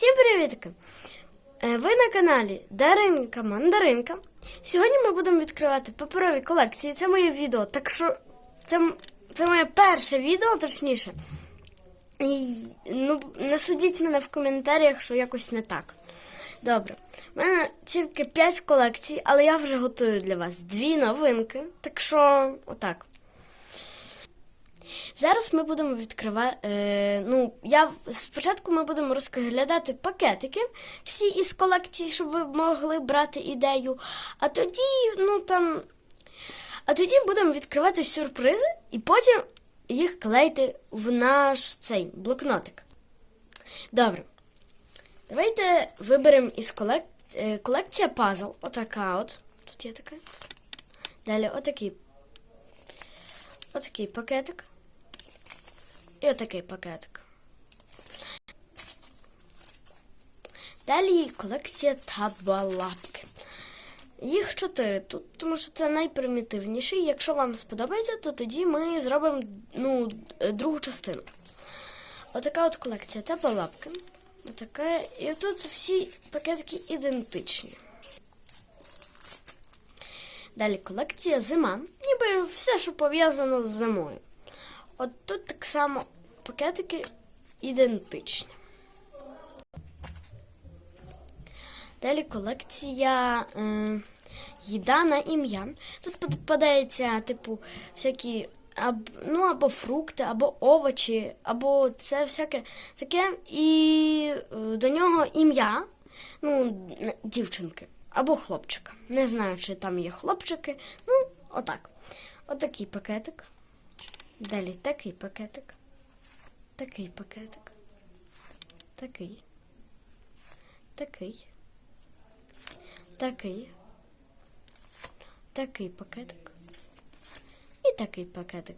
Всім привітки! Е, Ви на каналі Даринка Мандаринка. Сьогодні ми будемо відкривати паперові колекції. Це моє відео. Так що це, це моє перше відео, точніше. І, ну, не судіть мене в коментарях, що якось не так. Добре. У мене тільки 5 колекцій, але я вже готую для вас дві новинки. Так що, отак. Зараз ми будемо відкривати. Е, ну, я спочатку ми будемо розглядати пакетики всі із колекції, щоб ви могли брати ідею. А тоді, ну там. А тоді будемо відкривати сюрпризи і потім їх клеїти в наш цей блокнотик. Добре. Давайте виберемо із колек... е, колекція пазл. Отака от. Тут є така. Далі отакий. Отакий пакетик. І отакий пакетик. Далі колекція табалапки. Їх чотири тут, тому що це найпримітивніший. Якщо вам сподобається, то тоді ми зробимо ну, другу частину. Отака от колекція табалапки. Отака. І тут всі пакетики ідентичні. Далі колекція зима. Ніби все, що пов'язано з зимою. От тут так само пакетики ідентичні. Далі колекція е, їда на ім'я. Тут попадається, типу, всякі аб, ну, або фрукти, або овочі, або це всяке таке. І е, до нього ім'я ну, дівчинки або хлопчика. Не знаю, чи там є хлопчики. Ну, отак. Отакий пакетик. Далі такий пакетик. Такий пакетик. Такий. Такий. Такий. Такий пакетик. І такий пакетик.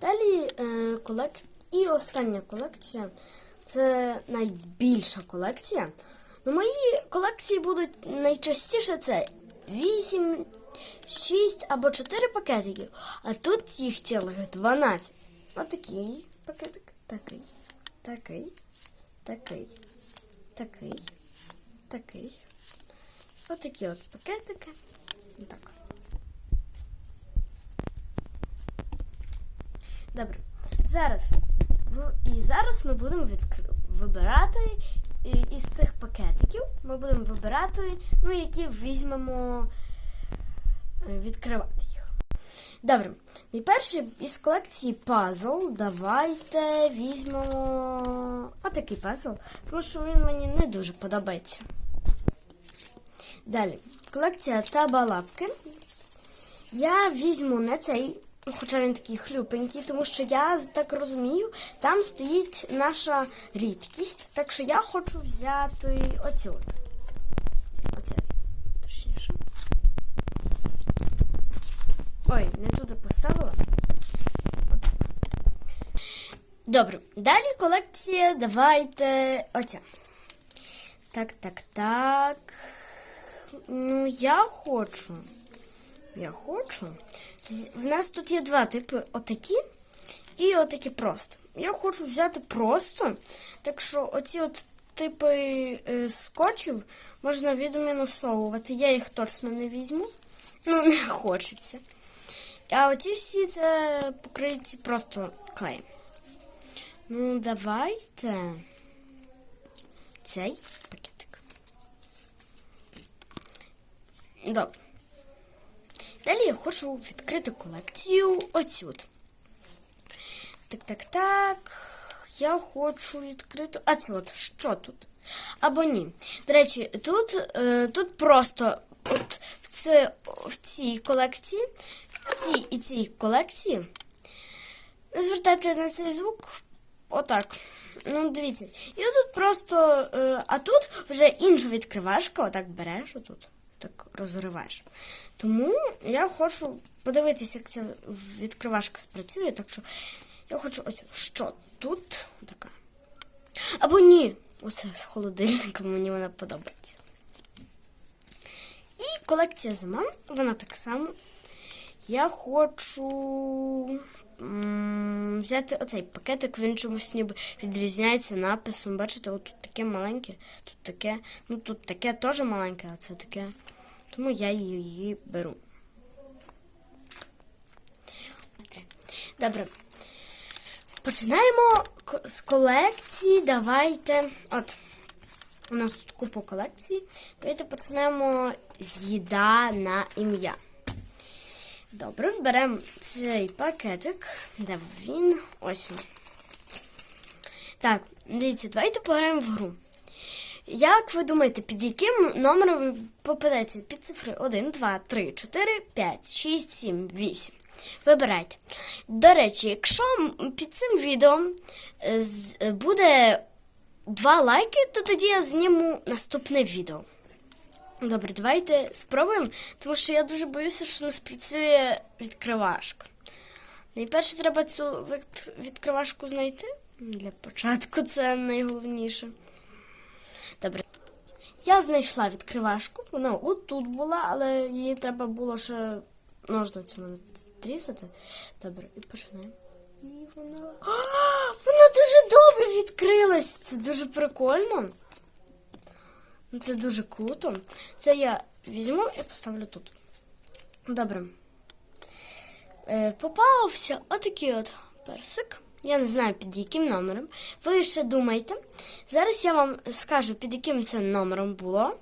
Далі е, колек... і остання колекція. Це найбільша колекція. Ну, мої колекції будуть найчастіше це 8, 6 або 4 пакетики. А тут їх цілих 12. Отакий пакетик, такий, такий, такий, такий, такий. Отакі от пакетики. Так. Добре. Зараз. І зараз ми будемо відкр... вибирати із цих пакетиків. Ми будемо вибирати, ну, які візьмемо відкривати їх. Добре. Найперше із колекції пазл. Давайте візьмемо отакий пазл, тому що він мені не дуже подобається. Далі. Колекція табалапки. Я візьму не цей, хоча він такий хлюпенький, тому що я так розумію, там стоїть наша рідкість. Так що я хочу взяти оцю. от. Оцей, точніше. Ой, не туди поставила. Добре. Далі колекція. Давайте оця. Так, так, так. Ну, я хочу. Я хочу. В нас тут є два типи отакі і отакі просто. Я хочу взяти просто. Так що оці от типи е, скотчів можна відмінусовувати. Я їх точно не візьму. Ну, не хочеться. А оці всі це покриті просто клеєм. Ну, давайте цей пакетик. Добре. Далі я хочу відкрити колекцію оцют. Так, так, так. Я хочу відкрити. А це от що тут? Або ні. До речі, тут, е, тут просто от в, в цій колекції, цій і цій колекції. Звертайте на цей звук. Отак. Ну, дивіться. І тут просто. Е, а тут вже інша відкривашка, отак береш отут, так розриваєш. Тому я хочу подивитися, як ця відкривашка спрацює. Так що я хочу ось що тут така. Або ні. Оце з холодильником мені вона подобається. І колекція зима, вона так само. Я хочу взяти оцей пакетик, він чомусь ніби відрізняється написом. Бачите, от тут таке маленьке, тут таке, ну тут таке теж маленьке, а це таке. Тому я її беру. Добре. Починаємо з колекції. Давайте. От. У нас тут купа колекцій. Давайте почнемо з їда на ім'я. Добре, беремо цей пакетик. Де він? Ось він. Так, дивіться, давайте пограємо в гру. Як ви думаєте, під яким номером ви попадете? Під цифри 1, 2, 3, 4, 5, 6, 7, 8. Вибирайте. До речі, якщо під цим відео е, е, буде 2 лайки, то тоді я зніму наступне відео. Добре, давайте спробуємо, тому що я дуже боюся, що не спрацює відкривашка. Найперше треба цю від- відкривашку знайти. Для початку це найголовніше. Добре. Я знайшла відкривашку. Вона отут була, але її треба було ще ножницями трісати. Добре, і починаємо. І вона. А, вона дуже добре відкрилась! Це дуже прикольно. Ну, Це дуже круто. Це я візьму і поставлю тут. Добре. Е, попався отакий от персик. Я не знаю під яким номером. Ви ще думайте. Зараз я вам скажу, під яким це номером було.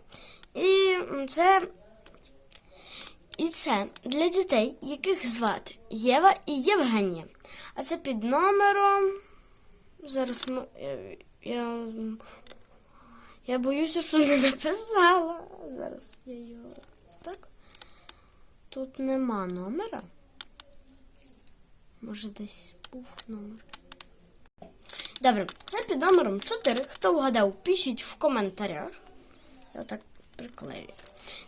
І це. І це для дітей, яких звати Єва і Євгенія. А це під номером. Зараз ми- я, я, боюся, що не написала. Зараз я його. Так. Тут нема номера. Може, десь був номер. Добре, це під номером 4. Хто вгадав, пишіть в коментарях. Я так приклею.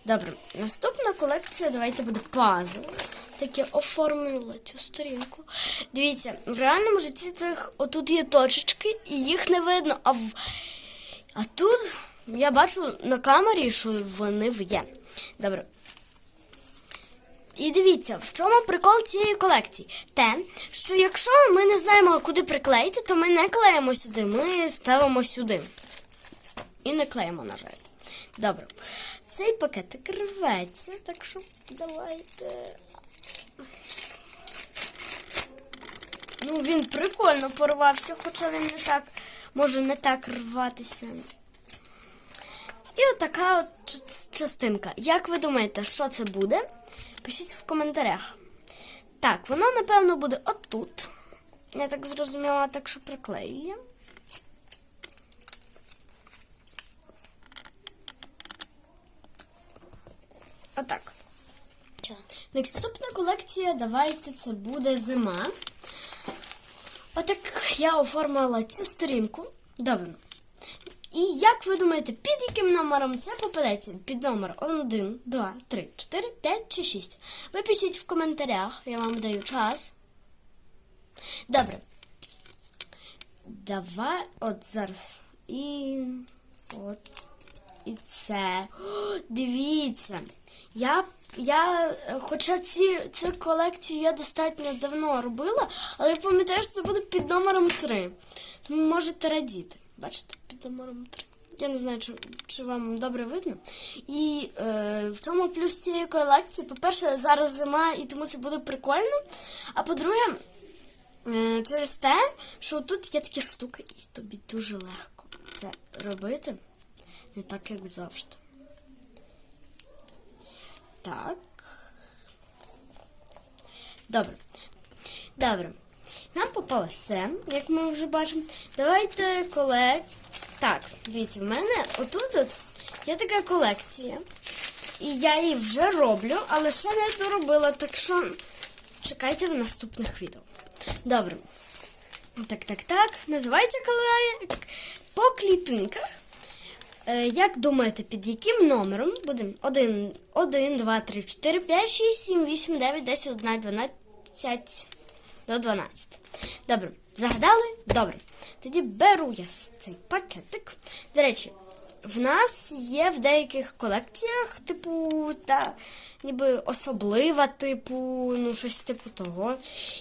Добре, наступна колекція, давайте буде пазл. Таке оформила цю сторінку. Дивіться, в реальному житті цих отут є точечки, і їх не видно. А, в... а тут я бачу на камері, що вони є. Добре, і дивіться, в чому прикол цієї колекції? Те, що якщо ми не знаємо, куди приклеїти, то ми не клеїмо сюди, ми ставимо сюди. І не клеїмо, на жаль. Добре. Цей пакетик рветься, так що давайте. Ну, він прикольно порвався, хоча він не так може не так рватися. І отака от частинка. Як ви думаєте, що це буде? Пишіть в коментарях. Так, воно, напевно, буде отут. Я так зрозуміла, так що приклеює. Отак. Наступна колекція, давайте це буде зима. Отак я оформила цю сторінку. Добре. І як ви думаєте, під яким номером це попадеться? Під номер 1, 2, 3, 4, 5 чи 6? Ви пишіть в коментарях, я вам даю час. Добре. Давай, от зараз. І от. І це. О, дивіться. Я, я, хоча ці, цю колекцію я достатньо давно робила, але я пам'ятаю, що це буде під номером 3. Тому можете радіти. Бачите, під номером 3. Я не знаю, чи, чи вам добре видно. І е, в чому плюс цієї колекції? По-перше, зараз зима, і тому це буде прикольно. А по-друге, е, через те, що тут є такі штуки, і тобі дуже легко це робити. Не так, як завжди. Так. Добре. Добре. Нам попалося все, як ми вже бачимо. Давайте колек. Так, дивіться, в мене отут от є така колекція. І я її вже роблю, але ще не доробила, так що чекайте в наступних відео. Добре. Так, так, так. Називається коле... по клітинках. Е, Як думаєте, під яким номером будемо? 1, 1, 2, 3, 4, 5, 6, 7, 8, 9, 10, 11, 12 до 12. Добре, загадали? Добре. Тоді беру я цей пакетик. До речі, в нас є в деяких колекціях, типу, та ніби особлива, типу, ну щось типу того.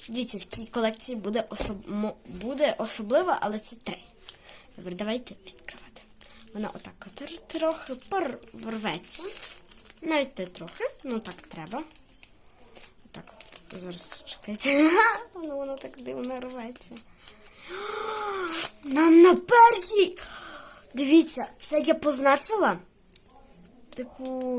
Дивіться, в цій колекції буде, особ... буде особлива, але це три. Добре, давайте відкривати. Вона отак трохи порветься. Навіть не трохи, ну так треба. Отак. Зараз чекайте. Воно, воно так дивно рветься. Нам на першій. Дивіться, це я позначила. Типу,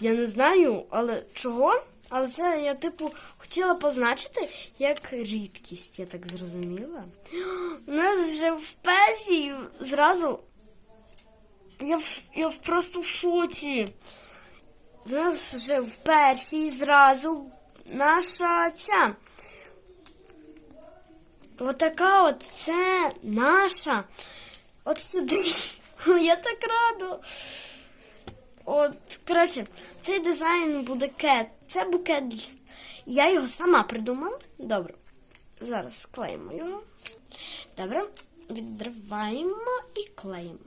я не знаю, але чого? Але це я, типу, хотіла позначити як рідкість, я так зрозуміла. У нас вже в першій зразу. Я, я просто в шоці. У нас вже в першій зразу наша ця. Отака от це наша. От сюди. Я так рада. От, коротше, цей дизайн буде кет. Це букет. Я його сама придумала. Добре. Зараз склеїмо його. Добре. Відриваємо і клеїмо.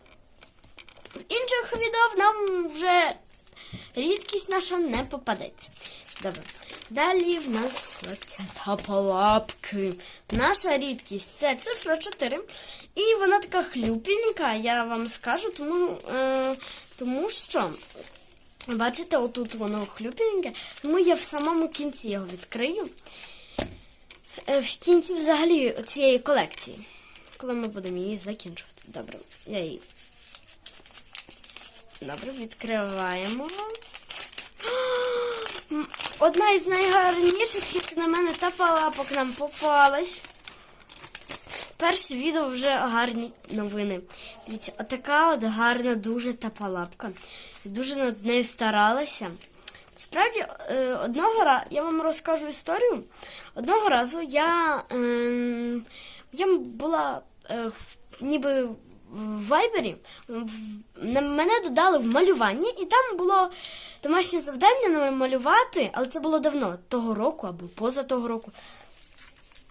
В інших відео нам вже рідкість наша не попадеться. Добре. Далі в нас колекція тапалапки. Наша рідкість це цифра 4. І вона така хлюпінька, я вам скажу, тому, е, тому що. Бачите, отут воно хлюпіньке, тому я в самому кінці його відкрию. Е, В кінці взагалі цієї колекції. Коли ми будемо її закінчувати. Добре, я її. Добре, відкриваємо. Одна із найгарніших, як на мене, та палапок нам попалась. Перше відео вже гарні новини. Дивіться, отака от гарна, дуже тапалапка. Дуже над нею старалася. Справді, е, одного разу я вам розкажу історію. Одного разу я, ем, я була е, ніби в вайбері, мене додали в малювання, і там було домашнє завдання намалювати, але це було давно, того року або поза того року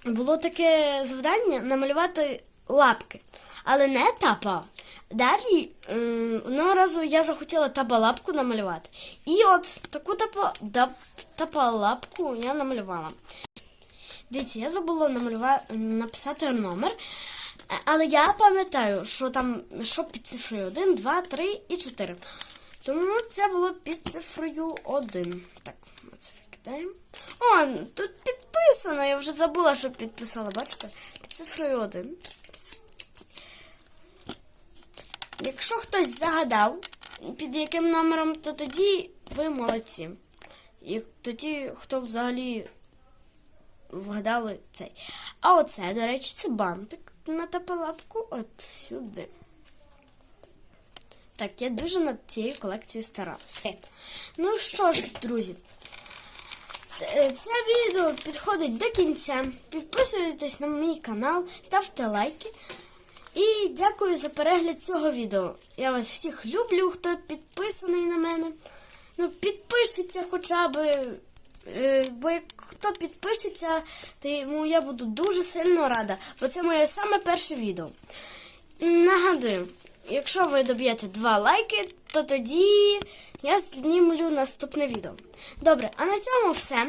було таке завдання намалювати лапки, але не тапа. Далі е, одного разу я захотіла табалапку намалювати. І от таку тапалапку я намалювала. Дивіться, я забула намалювати, написати номер. Але я пам'ятаю, що там що під цифрою 1, 2, 3 і 4. Тому це було під цифрою 1. Так, ми це викидаємо. О, тут підписано. Я вже забула, що підписала, бачите? Під цифрою 1. Якщо хтось загадав, під яким номером, то тоді ви молодці. І тоді, хто взагалі вгадали цей. А оце, до речі, це бантик на тапалапку от сюди. Так, я дуже над цією колекцією старалася. Ну що ж, друзі, це, це відео підходить до кінця. Підписуйтесь на мій канал, ставте лайки. І дякую за перегляд цього відео. Я вас всіх люблю, хто підписаний на мене. Ну, підпишіться хоча б. Е, Бо як хто підпишеться, то йому я буду дуже сильно рада, бо це моє саме перше відео. Нагадую, якщо ви доб'єте два лайки, то тоді я знімлю наступне відео. Добре, а на цьому все.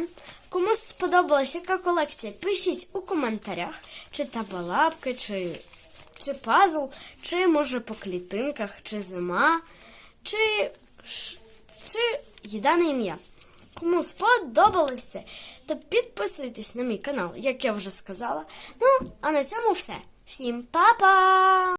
Комусь сподобалась яка колекція, пишіть у коментарях, чи табалапки, чи, чи пазл, чи може по клітинках, чи зима, чи, чи їда на ім'я. Кому сподобалось це, то підписуйтесь на мій канал, як я вже сказала. Ну, а на цьому все. Всім па-па!